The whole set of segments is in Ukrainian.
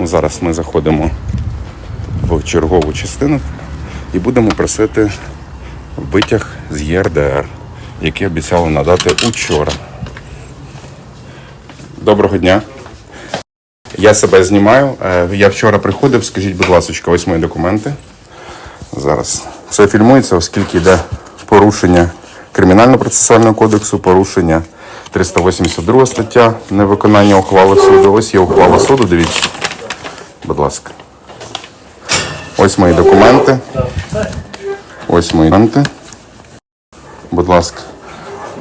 Ну, Зараз ми заходимо в чергову частину і будемо просити витяг з ЄРДР, який обіцяли надати учора. Доброго дня. Я себе знімаю. Е, Я вчора приходив, скажіть, будь ласка, ось мої документи. Зараз це фільмується, оскільки йде порушення Кримінально-процесуального кодексу, порушення 382 стаття невиконання ухвали суду. Ось є ухвала суду, дивіться. Будь ласка. Ось мої документи. Ось мої документи. Будь ласка.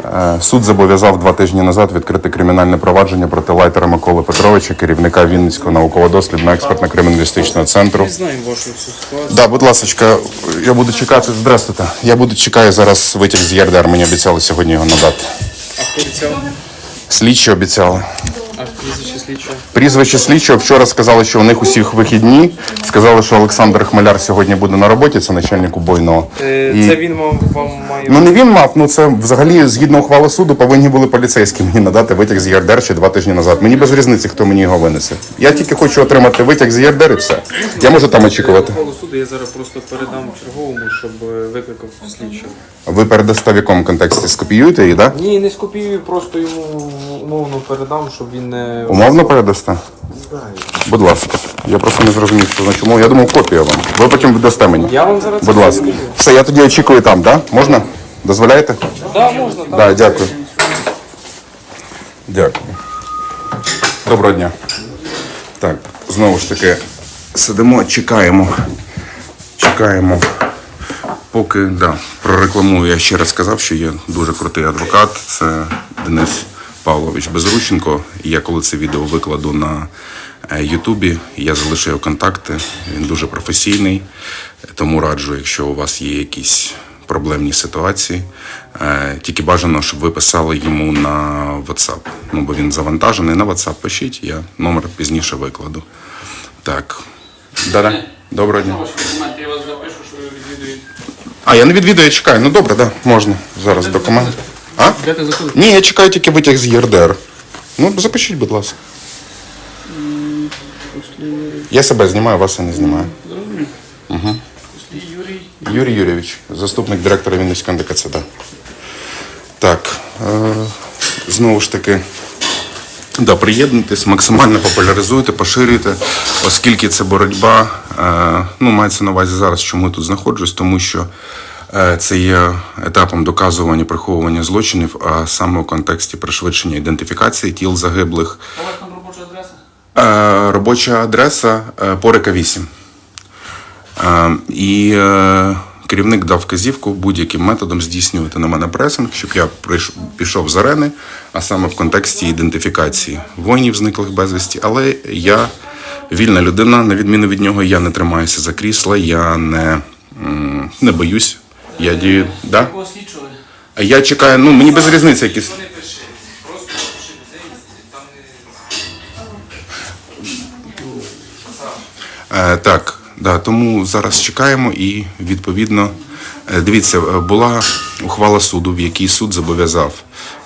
Е, Суд зобов'язав два тижні назад відкрити кримінальне провадження проти лайтера Миколи Петровича, керівника Вінницького науково-дослідного експертно-криміналістичного центру. Ми знаємо вашу всю ситуацію. Да, будь ласка, я буду чекати. Здравствуйте. Я буду чекаю зараз витяг з ЄРДР. Мені обіцяли сьогодні його надати. А хто обіцяв? Слідчі обіцяли. А прізвище слідчого? Прізвище слідчого вчора сказали, що у них усіх вихідні. Сказали, що Олександр Хмеляр сьогодні буде на роботі, це начальник убойного. Е, І- Це він вам, вам має. Ну не він мав, ну це взагалі згідно ухвали суду повинні були поліцейські мені надати витяг з ЄРДР ще два тижні назад. Мені без різниці, хто мені його винесе. Я тільки хочу отримати витяг з ЄРДР і все. Я можу там очікувати. Ухвалу суду я зараз просто передам черговому, щоб е, викликав слідчого. Ви передасте в якому контексті скопіюєте її, так? Да? Ні, не скопіюю, просто йому умовно передам, щоб він не. Умовно передасте? Будь ласка. Я просто не зрозумів, що значить умовно. Я думав, копія вам. Ви потім віддасте мені. Я вам зараз Будь ласка. Все, я тоді очікую там, так? Да? Можна? Дозволяєте? Да, можна, так. Так, дякую. Дякую. Доброго дня. Так, знову ж таки, сидимо, чекаємо. Чекаємо. Поки да, прорекламую, я ще раз сказав, що є дуже крутий адвокат. Це Денис Павлович Безрученко. Я коли це відео викладу на е, Ютубі, я залишу контакти. Він дуже професійний. Тому раджу, якщо у вас є якісь проблемні ситуації, е, тільки бажано, щоб ви писали йому на WhatsApp. Ну, бо він завантажений. На WhatsApp пишіть, я номер пізніше викладу. Так. Да-да. Доброго дня. А, я не відвідую, чекаю. Ну добре, да, можна. Зараз документ. А? Де ти заходите? Ні, я чекаю тільки витяг з ЄРДР. Ну, запишіть, будь ласка. Я себе знімаю, вас я не знімаю. Юрій. Юрій Юрійович, заступник директора Вінницького НДКЦД. Так, е, знову ж таки, да, приєднуйтесь, максимально популяризуйте, поширюйте, оскільки це боротьба, е, ну, мається на увазі зараз, чому я тут знаходжусь, тому що це є етапом доказування приховування злочинів, а саме у контексті пришвидшення ідентифікації тіл загиблих. У вас там робоча адреса? Е, робоча адреса е, Порика 8. Е, і е, керівник дав вказівку будь-яким методом здійснювати на мене пресинг, щоб я пішов з арени, а саме в контексті ідентифікації воїнів зниклих безвісті. Але я вільна людина, на відміну від нього, я не тримаюся за крісла, я не, не боюсь. Я дію. Да? Слідчого? А Я чекаю, ну мені без різниці якісь. Не пиши. Просто пиши людей, там не. Е, так, да, тому зараз чекаємо і відповідно. е, Дивіться, е, була ухвала суду, в якій суд зобов'язав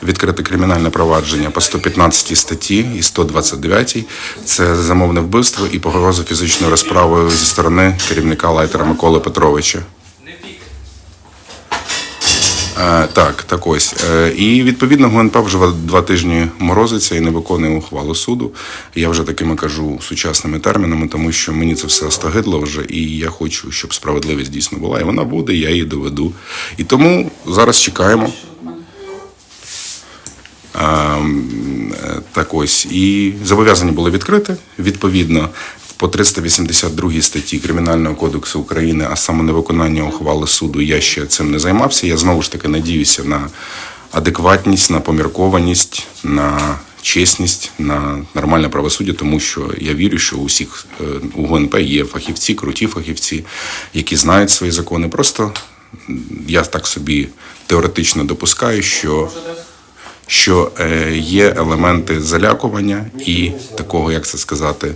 відкрити кримінальне провадження по 115 статті і 129. Це замовне вбивство і погроза фізичною розправою зі сторони керівника лайтера Миколи Петровича. Е, так, так ось. Е, і відповідно ГУНП вже два- тижні морозиться і не виконує ухвалу суду. Я вже такими кажу сучасними термінами, тому що мені це все остогидло вже, і я хочу, щоб справедливість дійсно була. І вона буде, я її доведу. І тому зараз чекаємо. Ем, е, Так ось. І зобов'язання було відкрите. Відповідно, по 382 статті Кримінального кодексу України, а саме невиконання ухвали суду, я ще цим не займався. Я знову ж таки надіюся на адекватність, на поміркованість, на чесність, на нормальне правосуддя, тому що я вірю, що у всіх е, у ГУНП є фахівці, круті фахівці, які знають свої закони. Просто я так собі теоретично допускаю, що що е, є елементи залякування і такого, як це сказати,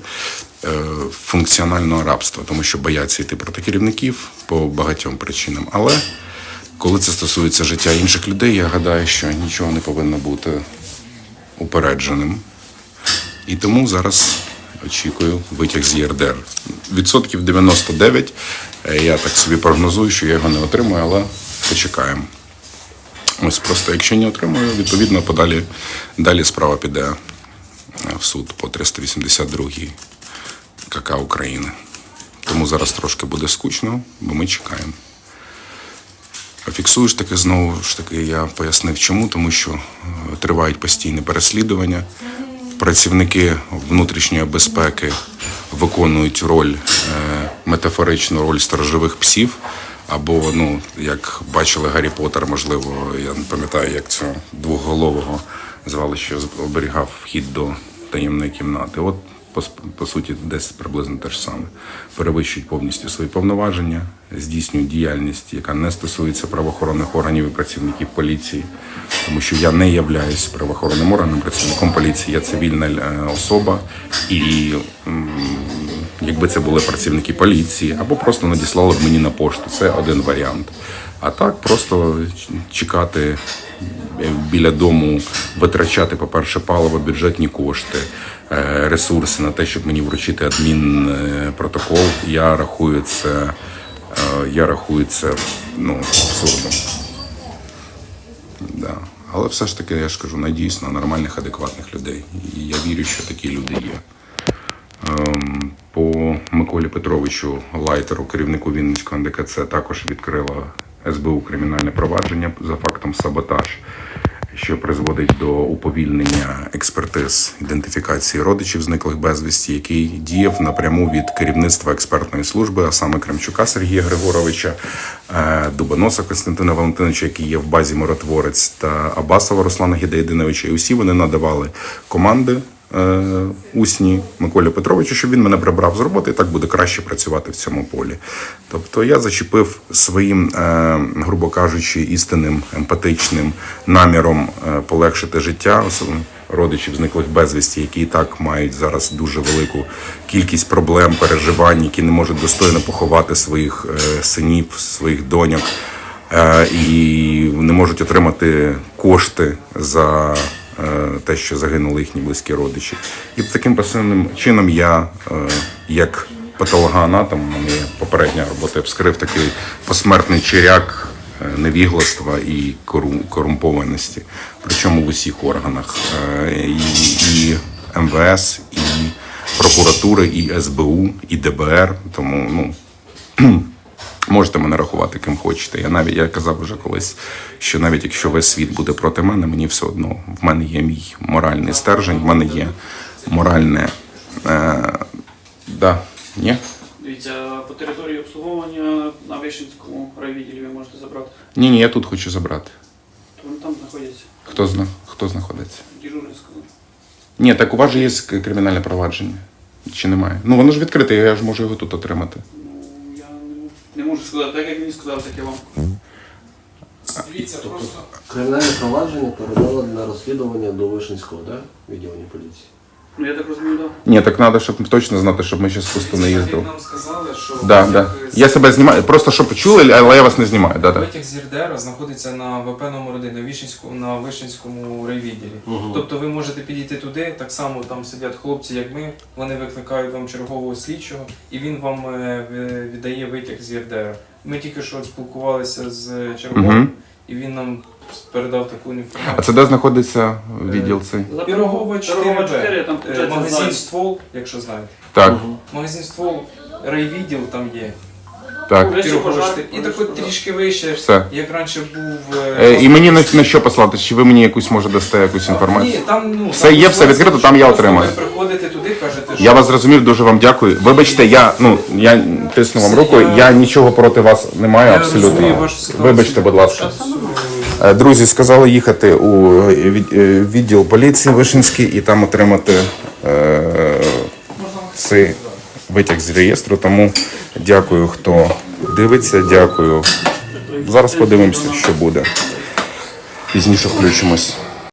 функціонального рабства, тому що бояться йти проти керівників по багатьом причинам. Але коли це стосується життя інших людей, я гадаю, що нічого не повинно бути упередженим. І тому зараз очікую витяг з ЄРДР. Відсотків 99. е, Я так собі прогнозую, що я його не отримую, але почекаємо. Ось просто, якщо не отримую, відповідно, подалі далі справа піде е, в суд по 382 КК України. Тому зараз трошки буде скучно, бо ми чекаємо. А Фіксуєш таки знову ж таки, я пояснив чому, тому що е, тривають постійні переслідування. Працівники внутрішньої безпеки виконують роль, е, метафоричну роль сторожових псів. Або, ну, як бачили Гаррі Поттер, можливо, я не пам'ятаю, як цього двохголового звали, що оберігав вхід до таємної кімнати. От по, по суті, десь приблизно те ж саме. Перевищують повністю свої повноваження, здійснюють діяльність, яка не стосується правоохоронних органів і працівників поліції, тому що я не являюсь правоохоронним органом, працівником поліції, я цивільна е, особа, і якби це були працівники поліції, або просто надіслали б мені на пошту. Це один варіант. А так просто чекати біля дому, витрачати, по-перше, паливо, бюджетні кошти, е, ресурси на те, щоб мені вручити адмінпротокол. Я рахую це, е, я рахую це ну, абсурдом. Да. Але все ж таки, я ж кажу, надіюсь на нормальних, адекватних людей. І я вірю, що такі люди є. Ем, По Миколі Петровичу Лайтеру, керівнику Вінницького НДКЦ, також відкрила СБУ кримінальне провадження за фактом саботаж, що призводить до уповільнення експертиз ідентифікації родичів зниклих безвісті, який діяв напряму від керівництва експертної служби, а саме Кремчука Сергія Григоровича, е, Дубоноса Костянтина Валентиновича, який є в базі миротворець, та Абасова Руслана Гідеєдиновича. І усі вони надавали команди усні Миколі Петровичу, щоб він мене прибрав з роботи, і так буде краще працювати в цьому полі. Тобто я зачепив своїм, е, грубо кажучи, істинним емпатичним наміром е, полегшити життя родичів зниклих безвісті, які і так мають зараз дуже велику кількість проблем, переживань, які не можуть достойно поховати своїх е, синів, своїх доньок. Е, і не можуть отримати кошти за е, те, що загинули їхні близькі родичі. І таким пасивним чином я, е, як патологоанатом, у мене попередня робота, я вскрив такий посмертний черяк е, невігластва і кору- корумпованості, причому в усіх органах е, і МВС, і прокуратури, і СБУ, і ДБР. Тому ну. Можете мене рахувати ким хочете. Я навіть я казав вже колись, що навіть якщо весь світ буде проти мене, мені все одно в мене є мій моральний стержень, в мене є моральне. Е, да, ні? Дивіться, по території обслуговування на Вишинському райвідділі ви можете забрати. Ні, ні, я тут хочу забрати. То вони там знаходяться. Хто зна, хто знаходиться? Дежурний сказав. Ні, так у вас же є кримінальне провадження. Чи немає? Ну воно ж відкрите, я ж можу його тут отримати. Можу сказати, так як мені сказав, так я вам. Дивіться, просто. Кримінальне провадження передало на розслідування до Вишинського, да? відділення поліції. Ну я так розумію, так. Ні, так треба, щоб точно знати, щоб ми зараз пусто не їздили. Нам сказали, що Да, витяг да. з- Я себе знімаю, просто щоб чули, але я вас не знімаю. Да, да. Витяг з РДР знаходиться на ВП номер 1 на Вишинському, на Вишинському райвідділі. Тобто ви можете підійти туди, так само там сидять хлопці, як ми, вони викликають вам чергового слідчого, і він вам е, ви- віддає витяг з РДР. Ми тільки що спілкувалися з черговим, Мгм. І він нам передав таку інформацію. А це де знаходиться відділ цей? Пірогова 4 4, там Е, Магазин ствол, якщо знаєте. Так, Магазин ствол, райвідділ там є. Так. Вище Пірогова пожар, І так от трішки вище, Все. як раніше був. Е, І мені на, на що послати? Чи ви мені якусь може дасте якусь інформацію? Ні, там, ну, Все там є, все відкрито, там я просто отримаю. Ви приходите туди, кажете, що Я вас зрозумів, дуже вам дякую. Вибачте, я ну я тисну вам руку. я- нічого проти вас не маю, Я розумію абсолютно. вашу ситуацію. Вибачте, будь ласка. Е, Друзі, сказали їхати у е, від- е, відділ поліції Вишинський і там отримати е, цей витяг з реєстру. Тому дякую, хто дивиться. Дякую. Зараз подивимося, що буде. Пізніше включимось.